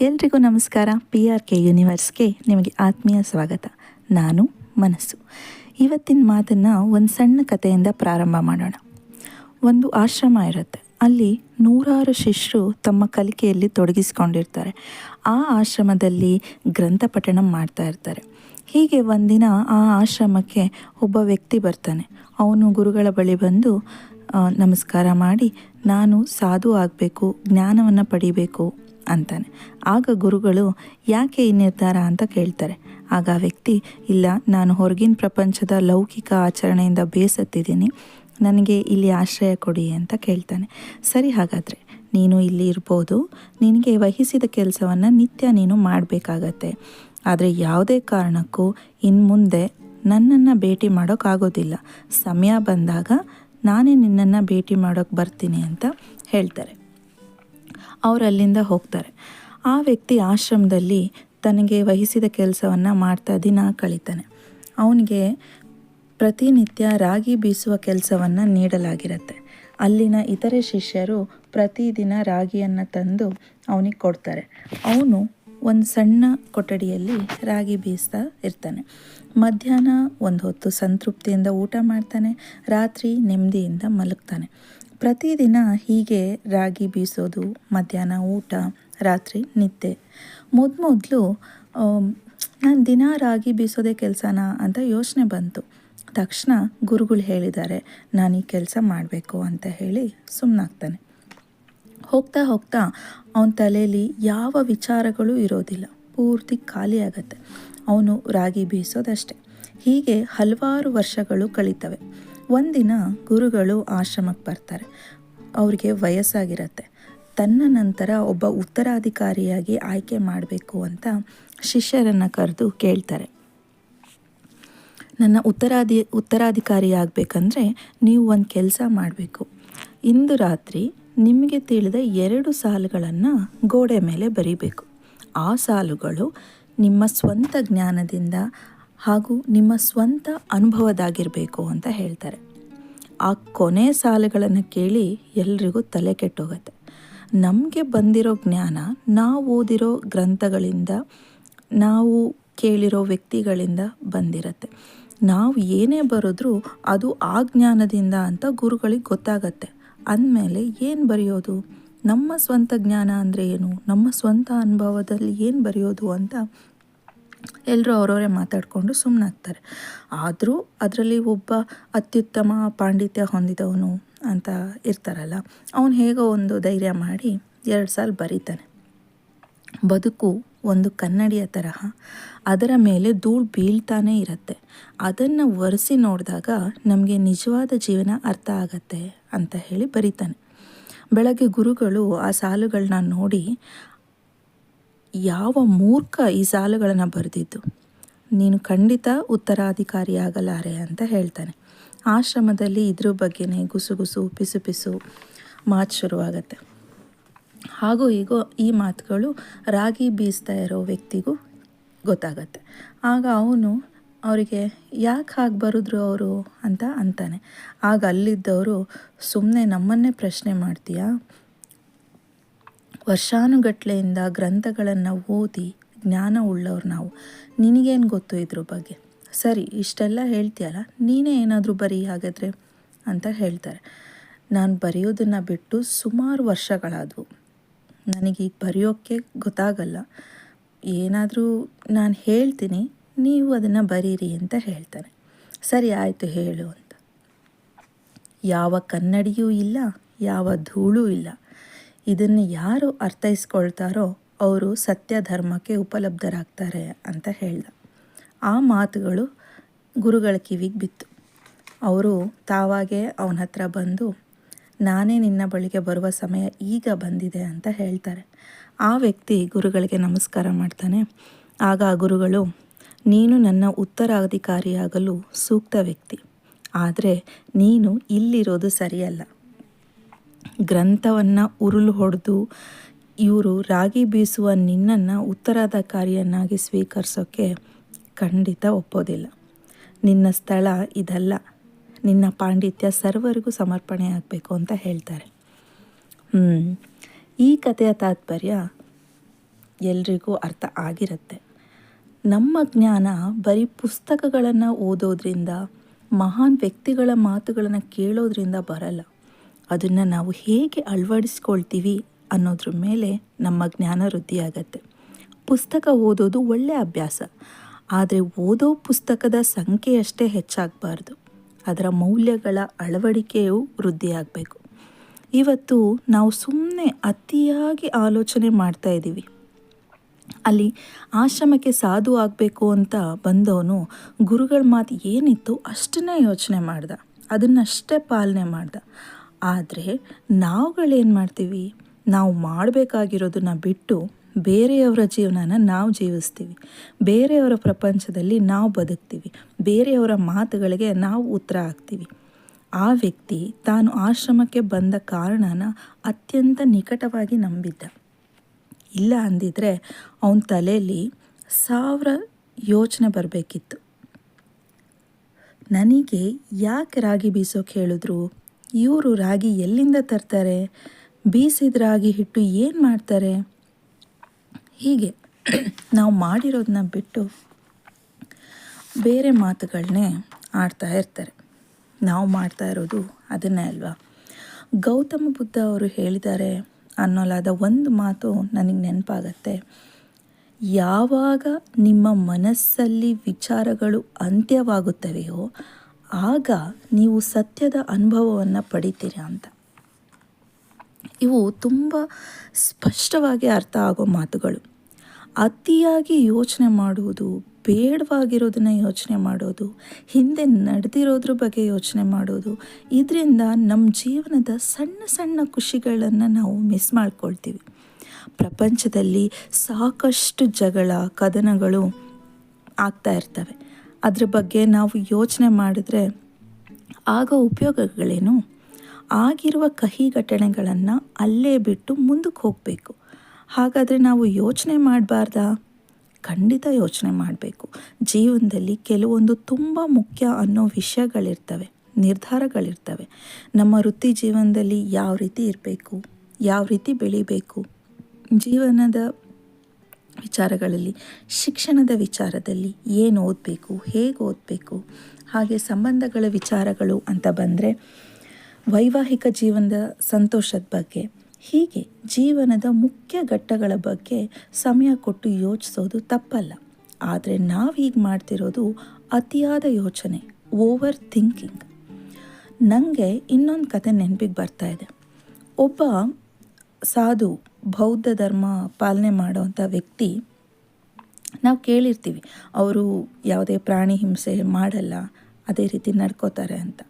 ಎಲ್ರಿಗೂ ನಮಸ್ಕಾರ. P R K ಯೂನಿವರ್ಸ್ಗೆ ನಿಮಗೆ ಆತ್ಮೀಯ ಸ್ವಾಗತ. ನಾನು ಮನಸ್ಸು. ಇವತ್ತಿನ ಮಾತನ್ನು ಒಂದು ಸಣ್ಣ ಕಥೆಯಿಂದ ಪ್ರಾರಂಭ ಮಾಡೋಣ. ಒಂದು ಆಶ್ರಮ ಇರುತ್ತೆ. ಅಲ್ಲಿ ನೂರಾರು ಶಿಷ್ಯರು ತಮ್ಮ ಕಲಿಕೆಯಲ್ಲಿ ತೊಡಗಿಸ್ಕೊಂಡಿರ್ತಾರೆ. ಆ ಆಶ್ರಮದಲ್ಲಿ ಗ್ರಂಥ ಪಠಣ ಮಾಡ್ತಾ ಇರ್ತಾರೆ. ಹೀಗೆ ಒಂದಿನ ಆ ಆಶ್ರಮಕ್ಕೆ ಒಬ್ಬ ವ್ಯಕ್ತಿ ಬರ್ತಾನೆ. ಅವನು ಗುರುಗಳ ಬಳಿ ಬಂದು ನಮಸ್ಕಾರ ಮಾಡಿ ನಾನು ಸಾಧು ಆಗಬೇಕು, ಜ್ಞಾನವನ್ನು ಪಡಿಬೇಕು ಅಂತಾನೆ. ಆಗ ಗುರುಗಳು ಯಾಕೆ ಈ ನಿರ್ಧಾರ ಅಂತ ಕೇಳ್ತಾರೆ. ಆಗ ವ್ಯಕ್ತಿ, ಇಲ್ಲ, ನಾನು ಹೊರಗಿನ ಪ್ರಪಂಚದ ಲೌಕಿಕ ಆಚರಣೆಯಿಂದ ಬೇಸತ್ತಿದ್ದೀನಿ, ನನಗೆ ಇಲ್ಲಿ ಆಶ್ರಯ ಕೊಡಿ ಅಂತ ಕೇಳ್ತಾನೆ. ಸರಿ ಹಾಗಾದರೆ, ನೀನು ಇಲ್ಲಿ ಇರ್ಬೋದು, ನಿನಗೆ ವಹಿಸಿದ ಕೆಲಸವನ್ನು ನಿತ್ಯ ನೀನು ಮಾಡಬೇಕಾಗತ್ತೆ. ಆದರೆ ಯಾವುದೇ ಕಾರಣಕ್ಕೂ ಇನ್ನು ಮುಂದೆ ನನ್ನನ್ನು ಭೇಟಿ ಮಾಡೋಕ್ಕಾಗೋದಿಲ್ಲ. ಸಮಯ ಬಂದಾಗ ನಾನೇ ನಿನ್ನನ್ನು ಭೇಟಿ ಮಾಡೋಕ್ಕೆ ಬರ್ತೀನಿ ಅಂತ ಹೇಳ್ತಾರೆ. ಅವರು ಅಲ್ಲಿಂದ ಹೋಗ್ತಾರೆ. ಆ ವ್ಯಕ್ತಿ ಆಶ್ರಮದಲ್ಲಿ ತನಗೆ ವಹಿಸಿದ ಕೆಲಸವನ್ನು ಮಾಡ್ತಾ ದಿನ ಕಳೀತಾನೆ. ಅವನಿಗೆ ಪ್ರತಿನಿತ್ಯ ರಾಗಿ ಬೀಸುವ ಕೆಲಸವನ್ನು ನೀಡಲಾಗಿರುತ್ತೆ. ಅಲ್ಲಿನ ಇತರೆ ಶಿಷ್ಯರು ಪ್ರತಿದಿನ ರಾಗಿಯನ್ನು ತಂದು ಅವನಿಗೆ ಕೊಡ್ತಾರೆ. ಅವನು ಒಂದು ಸಣ್ಣ ಕೊಠಡಿಯಲ್ಲಿ ರಾಗಿ ಬೀಸ್ತಾ ಇರ್ತಾನೆ. ಮಧ್ಯಾಹ್ನ ಒಂದು ಹೊತ್ತು ಸಂತೃಪ್ತಿಯಿಂದ ಊಟ ಮಾಡ್ತಾನೆ, ರಾತ್ರಿ ನೆಮ್ಮದಿಯಿಂದ ಮಲಗ್ತಾನೆ. ಪ್ರತಿದಿನ ಹೀಗೆ ರಾಗಿ ಬೀಸೋದು, ಮಧ್ಯಾಹ್ನ ಊಟ, ರಾತ್ರಿ ನಿದ್ದೆ. ಮೊದಮೊದಲು ನಾನು ದಿನ ರಾಗಿ ಬೀಸೋದೇ ಕೆಲಸನಾ ಅಂತ ಯೋಚನೆ ಬಂತು. ತಕ್ಷಣ ಗುರುಗಳು ಹೇಳಿದ್ದಾರೆ, ನಾನು ಈ ಕೆಲಸ ಮಾಡಬೇಕು ಅಂತ ಹೇಳಿ ಸುಮ್ಮನಾಗ್ತಾನೆ ಹೋಗ್ತಾ ಹೋಗ್ತಾ ಅವನ ತಲೆಯಲ್ಲಿ ಯಾವ ವಿಚಾರಗಳು ಇರೋದಿಲ್ಲ. ಪೂರ್ತಿ ಖಾಲಿ ಆಗತ್ತೆ ಅವನು ರಾಗಿ ಬೀಸೋದಷ್ಟೆ. ಹೀಗೆ ಹಲವಾರು ವರ್ಷಗಳು ಕಳೀತವೆ. ಒಂದಿನ ಗುರುಗಳು ಆಶ್ರಮಕ್ಕೆ ಬರ್ತಾರೆ. ಅವ್ರಿಗೆ ವಯಸ್ಸಾಗಿರತ್ತೆ. ತನ್ನ ನಂತರ ಒಬ್ಬ ಉತ್ತರಾಧಿಕಾರಿಯಾಗಿ ಆಯ್ಕೆ ಮಾಡಬೇಕು ಅಂತ ಶಿಷ್ಯರನ್ನು ಕರೆದು ಕೇಳ್ತಾರೆ. ನನ್ನ ಉತ್ತರಾಧಿ ಉತ್ತರಾಧಿಕಾರಿ ಆಗಬೇಕಂದ್ರೆ ನೀವು ಒಂದು ಕೆಲಸ ಮಾಡಬೇಕು. ಇಂದು ರಾತ್ರಿ ನಿಮಗೆ ತಿಳಿದ ಎರಡು ಸಾಲುಗಳನ್ನು ಗೋಡೆ ಮೇಲೆ ಬರೀಬೇಕು. ಆ ಸಾಲುಗಳು ನಿಮ್ಮ ಸ್ವಂತ ಜ್ಞಾನದಿಂದ ಹಾಗೂ ನಿಮ್ಮ ಸ್ವಂತ ಅನುಭವದಾಗಿರಬೇಕು ಅಂತ ಹೇಳ್ತಾರೆ. ಆ ಕೊನೆ ಸಾಲುಗಳನ್ನು ಕೇಳಿ ಎಲ್ರಿಗೂ ತಲೆ ಕೆಟ್ಟೋಗತ್ತೆ. ನಮಗೆ ಬಂದಿರೋ ಜ್ಞಾನ, ನಾವು ಓದಿರೋ ಗ್ರಂಥಗಳಿಂದ, ನಾವು ಕೇಳಿರೋ ವ್ಯಕ್ತಿಗಳಿಂದ ಬಂದಿರತ್ತೆ. ನಾವು ಏನೇ ಬರೆದ್ರೂ ಅದು ಆ ಜ್ಞಾನದಿಂದ ಅಂತ ಗುರುಗಳಿಗೆ ಗೊತ್ತಾಗತ್ತೆ. ಅಂದಮೇಲೆ ಏನು ಬರೆಯೋದು? ನಮ್ಮ ಸ್ವಂತ ಜ್ಞಾನ ಅಂದರೆ ಏನು? ನಮ್ಮ ಸ್ವಂತ ಅನುಭವದಲ್ಲಿ ಏನು ಬರೆಯೋದು ಅಂತ ಎಲ್ಲರೂ ಅವರವರೇ ಮಾತಾಡಿಕೊಂಡು ಸುಮ್ಮನಾಗ್ತಾರೆ ಆದರೂ ಅದರಲ್ಲಿ ಒಬ್ಬ ಅತ್ಯುತ್ತಮ ಪಾಂಡಿತ್ಯ ಹೊಂದಿದವನು ಅಂತ ಇರ್ತಾರಲ್ಲ, ಅವನು ಹೇಗೋ ಒಂದು ಧೈರ್ಯ ಮಾಡಿ ಎರಡು ಸಾಲ ಬರೀತಾನೆ. ಬದುಕು ಒಂದು ಕನ್ನಡಿಯ ತರಹ, ಅದರ ಮೇಲೆ ಧೂಳು ಬೀಳ್ತಾನೇ ಇರುತ್ತೆ. ಅದನ್ನು ಒರೆಸಿ ನೋಡಿದಾಗ ನಮಗೆ ನಿಜವಾದ ಜೀವನ ಅರ್ಥ ಆಗತ್ತೆ ಅಂತ ಹೇಳಿ ಬರೀತಾನೆ. ಬೆಳಗ್ಗೆ ಗುರುಗಳು ಆ ಸಾಲುಗಳನ್ನ ನೋಡಿ ಯಾವ ಮೂರ್ಖ ಈ ಸಾಲುಗಳನ್ನು ಬರೆದಿದ್ದು? ನೀನು ಖಂಡಿತ ಉತ್ತರಾಧಿಕಾರಿ ಆಗಲಾರೆ ಅಂತ ಹೇಳ್ತಾನೆ. ಆಶ್ರಮದಲ್ಲಿ ಇದ್ರ ಬಗ್ಗೆನೇ ಗುಸುಗುಸು ಪಿಸು ಪಿಸು ಮಾತು ಶುರುವಾಗತ್ತೆ. ಹಾಗೂ ಹೀಗೋ ಈ ಮಾತುಗಳು ರಾಗಿ ಬೀಸ್ತಾ ಇರೋ ವ್ಯಕ್ತಿಗೂ ಗೊತ್ತಾಗತ್ತೆ. ಆಗ ಅವನು ಅವರಿಗೆ ಯಾಕೆ ಹಾಗೆ ಬರೆದ್ರು ಅವರು ಅಂತ ಅಂತಾನೆ. ಆಗ ಅಲ್ಲಿದ್ದವರು ಸುಮ್ಮನೆ ನಮ್ಮನ್ನೇ ಪ್ರಶ್ನೆ ಮಾಡ್ತೀಯಾ? ವರ್ಷಾನುಗಟ್ಲೆಯಿಂದ ಗ್ರಂಥಗಳನ್ನು ಓದಿ ಜ್ಞಾನ ಉಳ್ಳವ್ರು ನಾವು. ನಿನಗೇನು ಗೊತ್ತು ಇದ್ರ ಬಗ್ಗೆ? ಸರಿ, ಇಷ್ಟೆಲ್ಲ ಹೇಳ್ತೀಯಲ್ಲ, ನೀನೇ ಏನಾದರೂ ಬರೀ ಹಾಗಾದರೆ ಅಂತ ಹೇಳ್ತಾರೆ. ನಾನು ಬರೆಯೋದನ್ನು ಬಿಟ್ಟು ಸುಮಾರು ವರ್ಷಗಳಾದವು. ನನಗೀಗ ಬರೆಯೋಕ್ಕೆ ಗೊತ್ತಾಗಲ್ಲ. ಏನಾದರೂ ನಾನು ಹೇಳ್ತೀನಿ, ನೀವು ಅದನ್ನು ಬರೀರಿ ಅಂತ ಹೇಳ್ತಾರೆ. ಸರಿ, ಆಯಿತು, ಹೇಳು ಅಂತ. ಯಾವ ಕನ್ನಡಿಯೂ ಇಲ್ಲ, ಯಾವ ಧೂಳೂ ಇಲ್ಲ. ಇದನ್ನು ಯಾರು ಅರ್ಥೈಸ್ಕೊಳ್ತಾರೋ ಅವರು ಸತ್ಯ ಧರ್ಮಕ್ಕೆ ಉಪಲಬ್ಧರಾಗ್ತಾರೆ ಅಂತ ಹೇಳ್ದ. ಆ ಮಾತುಗಳು ಗುರುಗಳ ಕಿವಿಗೆ ಬಿತ್ತು. ಅವರು ತಾವಾಗೆ ಅವನ ಹತ್ರ ಬಂದು, ನಾನೇ ನಿನ್ನ ಬಳಿಗೆ ಬರುವ ಸಮಯ ಈಗ ಬಂದಿದೆ ಅಂತ ಹೇಳ್ತಾರೆ. ಆ ವ್ಯಕ್ತಿ ಗುರುಗಳಿಗೆ ನಮಸ್ಕಾರ ಮಾಡ್ತಾನೆ. ಆಗ ಗುರುಗಳು, ನೀನು ನನ್ನ ಉತ್ತರಾಧಿಕಾರಿಯಾಗಲು ಸೂಕ್ತ ವ್ಯಕ್ತಿ. ಆದರೆ ನೀನು ಇಲ್ಲಿರೋದು ಸರಿಯಲ್ಲ. ಗ್ರಂಥವನ್ನು ಉರುಳು ಹೊಡೆದು ಇವರು ರಾಗಿ ಬೀಸುವ ನಿನ್ನನ್ನು ಉತ್ತರಾಧಿಕಾರಿಯನ್ನಾಗಿ ಸ್ವೀಕರಿಸೋಕ್ಕೆ ಖಂಡಿತ ಒಪ್ಪೋದಿಲ್ಲ. ನಿನ್ನ ಸ್ಥಳ ಇದಲ್ಲ. ನಿನ್ನ ಪಾಂಡಿತ್ಯ ಸರ್ವರಿಗೂ ಸಮರ್ಪಣೆ ಆಗಬೇಕು ಅಂತ ಹೇಳ್ತಾರೆ. ಈ ಕಥೆಯ ತಾತ್ಪರ್ಯ ಎಲ್ರಿಗೂ ಅರ್ಥ ಆಗಿರುತ್ತೆ. ನಮ್ಮ ಜ್ಞಾನ ಬರೀ ಪುಸ್ತಕಗಳನ್ನು ಓದೋದ್ರಿಂದ, ಮಹಾನ್ ವ್ಯಕ್ತಿಗಳ ಮಾತುಗಳನ್ನು ಕೇಳೋದ್ರಿಂದ ಬರಲ್ಲ. ಅದನ್ನು ನಾವು ಹೇಗೆ ಅಳವಡಿಸ್ಕೊಳ್ತೀವಿ ಅನ್ನೋದ್ರ ಮೇಲೆ ನಮ್ಮ ಜ್ಞಾನ ವೃದ್ಧಿಯಾಗತ್ತೆ. ಪುಸ್ತಕ ಓದೋದು ಒಳ್ಳೆಯ ಅಭ್ಯಾಸ. ಆದರೆ ಓದೋ ಪುಸ್ತಕದ ಸಂಖ್ಯೆಯಷ್ಟೇ ಹೆಚ್ಚಾಗಬಾರ್ದು. ಅದರ ಮೌಲ್ಯಗಳ ಅಳವಡಿಕೆಯು ವೃದ್ಧಿಯಾಗಬೇಕು. ಇವತ್ತು ನಾವು ಸುಮ್ಮನೆ ಅತಿಯಾಗಿ ಆಲೋಚನೆ ಮಾಡ್ತಾ ಇದ್ದೀವಿ. ಅಲ್ಲಿ ಆಶ್ರಮಕ್ಕೆ ಸಾಧು ಆಗಬೇಕು ಅಂತ ಬಂದವನು ಗುರುಗಳ ಮಾತು ಏನಿತ್ತು ಅಷ್ಟನ್ನೇ ಯೋಚನೆ ಮಾಡ್ದ. ಅದನ್ನಷ್ಟೇ ಪಾಲನೆ ಮಾಡ್ದ. ಆದರೆ ನಾವುಗಳೇನು ಮಾಡ್ತೀವಿ? ನಾವು ಮಾಡಬೇಕಾಗಿರೋದನ್ನ ಬಿಟ್ಟು ಬೇರೆಯವರ ಜೀವನನ ನಾವು ಜೀವಿಸ್ತೀವಿ. ಬೇರೆಯವರ ಪ್ರಪಂಚದಲ್ಲಿ ನಾವು ಬದುಕ್ತೀವಿ. ಬೇರೆಯವರ ಮಾತುಗಳಿಗೆ ನಾವು ಉತ್ತರ ಹಾಕ್ತೀವಿ. ಆ ವ್ಯಕ್ತಿ ತಾನು ಆಶ್ರಮಕ್ಕೆ ಬಂದ ಕಾರಣನ ಅತ್ಯಂತ ನಿಕಟವಾಗಿ ನಂಬಿದ್ದ. ಇಲ್ಲ ಅಂದಿದ್ರೆ ಅವನ ತಲೆಯಲ್ಲಿ ಸಾವಿರ ಯೋಚನೆ ಬರಬೇಕಿತ್ತು. ನನಗೆ ಯಾಕೆ ರಾಗಿ ಬೀಸೋಕೆ ಹೇಳಿದ್ರು? ಇವರು ರಾಗಿ ಎಲ್ಲಿಂದ ತರ್ತಾರೆ? ಬೀಸಿದ ರಾಗಿ ಹಿಟ್ಟು ಏನು ಮಾಡ್ತಾರೆ? ಹೀಗೆ ನಾವು ಮಾಡಿರೋದನ್ನ ಬಿಟ್ಟು ಬೇರೆ ಮಾತುಗಳನ್ನೇ ಆಡ್ತಾ ಇರ್ತಾರೆ. ನಾವು ಮಾಡ್ತಾ ಇರೋದು ಅದನ್ನೇ ಅಲ್ವಾ? ಗೌತಮ ಬುದ್ಧ ಅವರು ಹೇಳಿದ್ದಾರೆ ಅನ್ನೋಲಾದ ಒಂದು ಮಾತು ನನಗೆ ನೆನಪಾಗತ್ತೆ. ಯಾವಾಗ ನಿಮ್ಮ ಮನಸ್ಸಲ್ಲಿ ವಿಚಾರಗಳು ಅಂತ್ಯವಾಗುತ್ತವೆಯೋ ಆಗ ನೀವು ಸತ್ಯದ ಅನುಭವವನ್ನು ಪಡಿತೀರ ಅಂತ. ಇವು ತುಂಬ ಸ್ಪಷ್ಟವಾಗಿ ಅರ್ಥ ಆಗೋ ಮಾತುಗಳು. ಅತಿಯಾಗಿ ಯೋಚನೆ ಮಾಡುವುದು, ಬೇಡವಾಗಿರೋದನ್ನ ಯೋಚನೆ ಮಾಡೋದು, ಹಿಂದೆ ನಡೆದಿರೋದ್ರ ಬಗ್ಗೆ ಯೋಚನೆ ಮಾಡೋದು, ಇದರಿಂದ ನಮ್ಮ ಜೀವನದ ಸಣ್ಣ ಸಣ್ಣ ಖುಷಿಗಳನ್ನು ನಾವು ಮಿಸ್ ಮಾಡ್ಕೊಳ್ತೀವಿ. ಪ್ರಪಂಚದಲ್ಲಿ ಸಾಕಷ್ಟು ಜಗಳ, ಕದನಗಳು ಆಗ್ತಾ ಇರ್ತವೆ. ಅದ್ರ ಬಗ್ಗೆ ನಾವು ಯೋಚನೆ ಮಾಡಿದ್ರೆ ಆಗ ಉಪಯೋಗಗಳೇನು? ಆಗಿರುವ ಕಹಿ ಘಟನೆಗಳನ್ನು ಅಲ್ಲೇ ಬಿಟ್ಟು ಮುಂದಕ್ಕೆ ಹೋಗಬೇಕು. ಹಾಗಾದರೆ ನಾವು ಯೋಚನೆ ಮಾಡಬಾರ್ದಾ? ಖಂಡಿತ ಯೋಚನೆ ಮಾಡಬೇಕು. ಜೀವನದಲ್ಲಿ ಕೆಲವೊಂದು ತುಂಬ ಮುಖ್ಯ ಅನ್ನೋ ವಿಷಯಗಳಿರ್ತವೆ, ನಿರ್ಧಾರಗಳಿರ್ತವೆ. ನಮ್ಮ ವೃತ್ತಿ ಜೀವನದಲ್ಲಿ ಯಾವ ರೀತಿ ಇರಬೇಕು? ಯಾವ ರೀತಿ ಬೆಳಿಬೇಕು? ಜೀವನದ ವಿಚಾರಗಳಲ್ಲಿ, ಶಿಕ್ಷಣದ ವಿಚಾರದಲ್ಲಿ ಏನು ಓದಬೇಕು, ಹೇಗೆ ಓದಬೇಕು, ಹಾಗೆ ಸಂಬಂಧಗಳ ವಿಚಾರಗಳು ಅಂತ ಬಂದರೆ, ವೈವಾಹಿಕ ಜೀವನದ ಸಂತೋಷದ ಬಗ್ಗೆ, ಹೀಗೆ ಜೀವನದ ಮುಖ್ಯ ಘಟ್ಟಗಳ ಬಗ್ಗೆ ಸಮಯ ಕೊಟ್ಟು ಯೋಚಿಸೋದು ತಪ್ಪಲ್ಲ. ಆದರೆ ನಾವು ಹೀಗೆ ಮಾಡ್ತಿರೋದು ಅತಿಯಾದ ಯೋಚನೆ, ಓವರ್ ಥಿಂಕಿಂಗ್. ನನಗೆ ಇನ್ನೊಂದು ಕತೆ ನೆನಪಿಗೆ ಬರ್ತಾ ಇದೆ. ಒಬ್ಬ ಸಾಧು ಬೌದ್ಧ ಧರ್ಮ ಪಾಲನೆ ಮಾಡುವಂಥ ವ್ಯಕ್ತಿ, ನಾವು ಕೇಳಿರ್ತೀವಿ, ಅವರು ಯಾವುದೇ ಪ್ರಾಣಿ ಹಿಂಸೆ ಮಾಡಲ್ಲ, ಅದೇ ರೀತಿ ನಡ್ಕೋತಾರೆ ಅಂತ.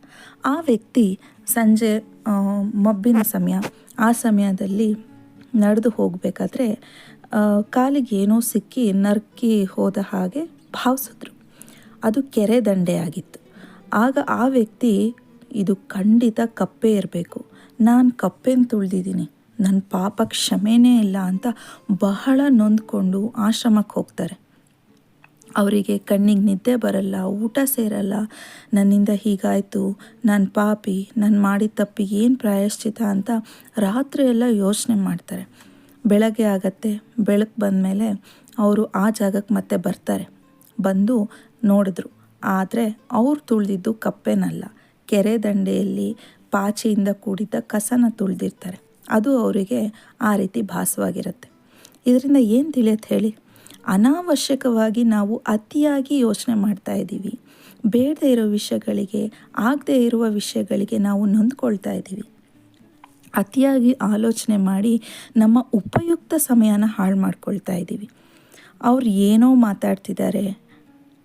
ಆ ವ್ಯಕ್ತಿ ಸಂಜೆ ಮಬ್ಬಿನ ಸಮಯ, ಆ ಸಮಯದಲ್ಲಿ ನಡೆದು ಹೋಗಬೇಕಾದ್ರೆ ಕಾಲಿಗೆ ಏನೋ ಸಿಕ್ಕಿ ನರ್ಕಿ ಹೋದ ಹಾಗೆ ಭಾವಿಸಿದ್ರು. ಅದು ಕೆರೆ ದಂಡೆ ಆಗಿತ್ತು. ಆಗ ಆ ವ್ಯಕ್ತಿ, ಇದು ಖಂಡಿತ ಕಪ್ಪೆ ಇರಬೇಕು. ನಾನು ಕಪ್ಪೆನ ತುಳಿದಿದ್ದೀನಿ. ನನ್ನ ಪಾಪ ಕ್ಷಮೆನೇ ಇಲ್ಲ ಅಂತ ಬಹಳ ನೊಂದ್ಕೊಂಡು ಆಶ್ರಮಕ್ಕೆ ಹೋಗ್ತಾರೆ. ಅವರಿಗೆ ಕಣ್ಣಿಗೆ ನಿದ್ದೆ ಬರಲ್ಲ, ಊಟ ಸೇರಲ್ಲ. ನನ್ನಿಂದ ಹೀಗಾಯಿತು, ನಾನು ಪಾಪಿ, ನಾನು ಮಾಡಿದ ತಪ್ಪಿಗೆ ಏನು ಪ್ರಾಯಶ್ಚಿತ ಅಂತ ರಾತ್ರಿ ಎಲ್ಲ ಯೋಚನೆ ಮಾಡ್ತಾರೆ. ಬೆಳಗ್ಗೆ ಆಗತ್ತೆ, ಬೆಳಕು ಬಂದಮೇಲೆ ಅವರು ಆ ಜಾಗಕ್ಕೆ ಮತ್ತೆ ಬರ್ತಾರೆ. ಬಂದು ನೋಡಿದ್ರು, ಆದರೆ ಅವ್ರು ತುಳಿದಿದ್ದು ಕಪ್ಪೆನಲ್ಲ. ಕೆರೆ ದಂಡೆಯಲ್ಲಿ ಪಾಚಿಯಿಂದ ಕೂಡಿದ್ದ ಕಸನ ತುಳಿದಿರ್ತಾರೆ. ಅದು ಅವರಿಗೆ ಆ ರೀತಿ ಭಾಸವಾಗಿರುತ್ತೆ. ಇದರಿಂದ ಏನು ತಿಳಿಯತ್ತೆ ಹೇಳಿ? ಅನಾವಶ್ಯಕವಾಗಿ ನಾವು ಅತಿಯಾಗಿ ಯೋಚನೆ ಮಾಡ್ತಾ ಇದ್ದೀವಿ. ಬೇಡದೇ ಇರೋ ವಿಷಯಗಳಿಗೆ, ಆಗದೇ ಇರುವ ವಿಷಯಗಳಿಗೆ ನಾವು ನೊಂದ್ಕೊಳ್ತಾ ಇದ್ದೀವಿ. ಅತಿಯಾಗಿ ಆಲೋಚನೆ ಮಾಡಿ ನಮ್ಮ ಉಪಯುಕ್ತ ಸಮಯನ ಹಾಳು ಮಾಡ್ಕೊಳ್ತಾ ಇದ್ದೀವಿ. ಅವ್ರು ಏನೋ ಮಾತಾಡ್ತಿದ್ದಾರೆ.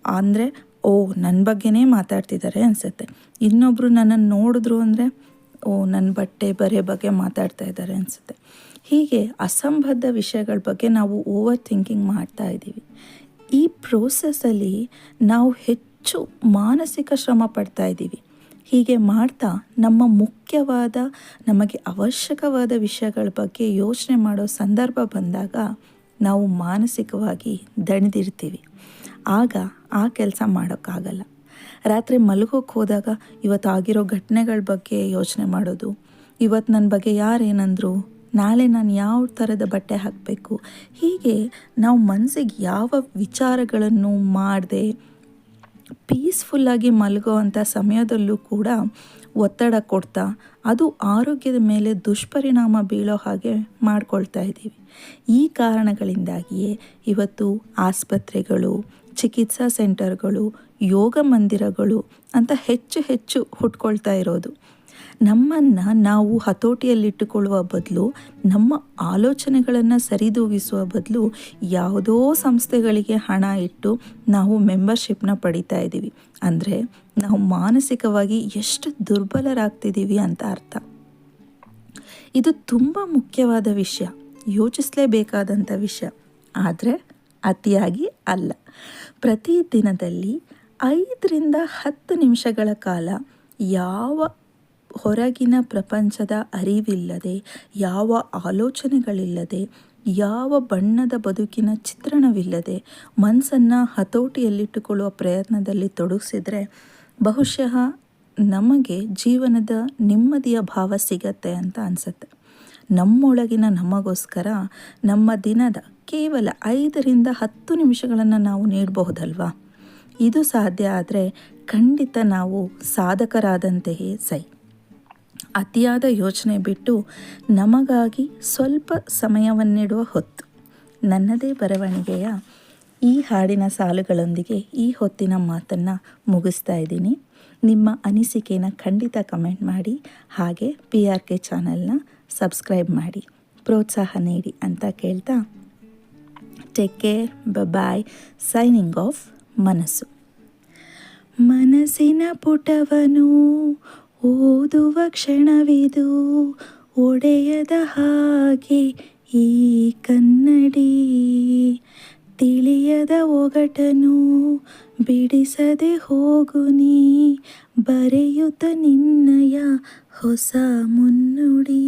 ಅಂದರೆ, ಓ ನನ್ನ ಬಗ್ಗೆನೇ ಮಾತಾಡ್ತಿದ್ದಾರೆ ಅನಿಸುತ್ತೆ. ಇನ್ನೊಬ್ಬರು ನನ್ನನ್ನು ನೋಡಿದ್ರು ಅಂದರೆ ಓ ನನ್ನ ಬಟ್ಟೆ ಬರೆ ಬಗ್ಗೆ ಮಾತಾಡ್ತಾ ಇದ್ದಾರೆ ಅನಿಸುತ್ತೆ. ಹೀಗೆ ಅಸಂಬದ್ಧ ವಿಷಯಗಳ ಬಗ್ಗೆ ನಾವು ಓವರ್ ಥಿಂಕಿಂಗ್ ಮಾಡ್ತಾ ಇದ್ದೀವಿ. ಈ ಪ್ರೋಸೆಸ್ಸಲ್ಲಿ ನಾವು ಹೆಚ್ಚು ಮಾನಸಿಕ ಶ್ರಮ ಪಡ್ತಾ ಇದ್ದೀವಿ. ಹೀಗೆ ಮಾಡ್ತಾ ನಮ್ಮ ಮುಖ್ಯವಾದ, ನಮಗೆ ಅವಶ್ಯಕವಾದ ವಿಷಯಗಳ ಬಗ್ಗೆ ಯೋಚನೆ ಮಾಡೋ ಸಂದರ್ಭ ಬಂದಾಗ ನಾವು ಮಾನಸಿಕವಾಗಿ ದಣಿದಿರ್ತೀವಿ. ಆಗ ಆ ಕೆಲಸ ಮಾಡೋಕ್ಕಾಗಲ್ಲ. ರಾತ್ರಿ ಮಲಗೋಕೆ ಹೋದಾಗ ಇವತ್ತು ಆಗಿರೋ ಘಟನೆಗಳ ಬಗ್ಗೆ ಯೋಚನೆ ಮಾಡೋದು. ಇವತ್ತು ನನ್ನ ಬಗ್ಗೆ ಯಾರೇನಂದರು, ನಾಳೆ ನಾನು ಯಾವ ಥರದ ಬಟ್ಟೆ ಹಾಕಬೇಕು, ಹೀಗೆ ನಾವು ಮನಸ್ಸಿಗೆ ಯಾವ ವಿಚಾರಗಳನ್ನು ಮಾಡದೆ ಪೀಸ್ಫುಲ್ಲಾಗಿ ಮಲಗೋ ಅಂಥ ಸಮಯದಲ್ಲೂ ಕೂಡ ಒತ್ತಡ ಕೊಡ್ತಾ, ಅದು ಆರೋಗ್ಯದ ಮೇಲೆ ದುಷ್ಪರಿಣಾಮ ಬೀಳೋ ಹಾಗೆ ಮಾಡ್ಕೊಳ್ತಾ ಇದ್ದೀವಿ ಈ ಕಾರಣಗಳಿಂದಾಗಿಯೇ ಇವತ್ತು ಆಸ್ಪತ್ರೆಗಳು, ಚಿಕಿತ್ಸಾ ಸೆಂಟರ್ಗಳು, ಯೋಗ ಮಂದಿರಗಳು ಅಂತ ಹೆಚ್ಚು ಹೆಚ್ಚು ಹುಟ್ಕೊಳ್ತಾ ಇರೋದು. ನಮ್ಮನ್ನು ನಾವು ಹತೋಟಿಯಲ್ಲಿಟ್ಟುಕೊಳ್ಳುವ ಬದಲು, ನಮ್ಮ ಆಲೋಚನೆಗಳನ್ನು ಸರಿದೂಗಿಸುವ ಬದಲು ಯಾವುದೋ ಸಂಸ್ಥೆಗಳಿಗೆ ಹಣ ಇಟ್ಟು ನಾವು ಮೆಂಬರ್ಶಿಪ್ನ ಪಡಿತಾ ಇದ್ದೀವಿ ಅಂದರೆ ನಾವು ಮಾನಸಿಕವಾಗಿ ಎಷ್ಟು ದುರ್ಬಲರಾಗ್ತಿದ್ದೀವಿ ಅಂತ ಅರ್ಥ. ಇದು ತುಂಬ ಮುಖ್ಯವಾದ ವಿಷಯ. ಯೋಚಿಸಲೇಬೇಕಾದಂಥ ವಿಷಯ. ಆದರೆ ಅತಿಯಾಗಿ ಅಲ್ಲ. ಪ್ರತಿ ದಿನದಲ್ಲಿ ಐದರಿಂದ ಹತ್ತು ನಿಮಿಷಗಳ ಕಾಲ ಯಾವ ಹೊರಗಿನ ಪ್ರಪಂಚದ ಅರಿವಿಲ್ಲದೆ, ಯಾವ ಆಲೋಚನೆಗಳಿಲ್ಲದೆ, ಯಾವ ಬಣ್ಣದ ಬದುಕಿನ ಚಿತ್ರಣವಿಲ್ಲದೆ ಮನಸ್ಸನ್ನು ಹತೋಟಿಯಲ್ಲಿಟ್ಟುಕೊಳ್ಳುವ ಪ್ರಯತ್ನದಲ್ಲಿ ತೊಡಗಿಸಿದರೆ ಬಹುಶಃ ನಮಗೆ ಜೀವನದ ನೆಮ್ಮದಿಯ ಭಾವ ಸಿಗತ್ತೆ ಅಂತ ಅನಿಸುತ್ತೆ. ನಮ್ಮೊಳಗಿನ ನಮಗೋಸ್ಕರ ನಮ್ಮ ದಿನದ ಕೇವಲ ಐದರಿಂದ ಹತ್ತು ನಿಮಿಷಗಳನ್ನು ನಾವು ನೀಡಬಹುದಲ್ವಾ? ಇದು ಸಾಧ್ಯ ಆದರೆ ಖಂಡಿತ ನಾವು ಸಾಧಕರಾದಂತೆಯೇ ಸೈ. ಅತಿಯಾದ ಯೋಚನೆ ಬಿಟ್ಟು ನಮಗಾಗಿ ಸ್ವಲ್ಪ ಸಮಯವನ್ನಿಡುವ ಹೊತ್ತು. ನನ್ನದೇ ಬರವಣಿಗೆಯ ಈ ಹಾಡಿನ ಸಾಲುಗಳೊಂದಿಗೆ ಈ ಹೊತ್ತಿನ ಮಾತನ್ನು ಮುಗಿಸ್ತಾ ಇದ್ದೀನಿ. ನಿಮ್ಮ ಅನಿಸಿಕೆನ ಖಂಡಿತ ಕಮೆಂಟ್ ಮಾಡಿ. ಹಾಗೆ ಪಿ ಆರ್ ಕೆ ಚಾನಲ್ನ ಸಬ್ಸ್ಕ್ರೈಬ್ ಮಾಡಿ. ಪ್ರೋತ್ಸಾಹ ನೀಡಿ ಅಂತ ಕೇಳ್ತಾ take care bye signing off ಮನಸ್ಸು. ಮನಸ್ಸಿನ ಪುಟವನು ಓದುವ ಕ್ಷಣವಿದು, ಒಡೆಯದ ಹಾಗೆ ಈ ಕನ್ನಡಿ. ತಿಳಿಯದ ಒಗಟನು ಬಿಡಿಸದೆ ಹೋಗು ನೀ ಬರೆಯುತ್ತ ನಿನ್ನಯ ಹೊಸ ಮುನ್ನುಡಿ.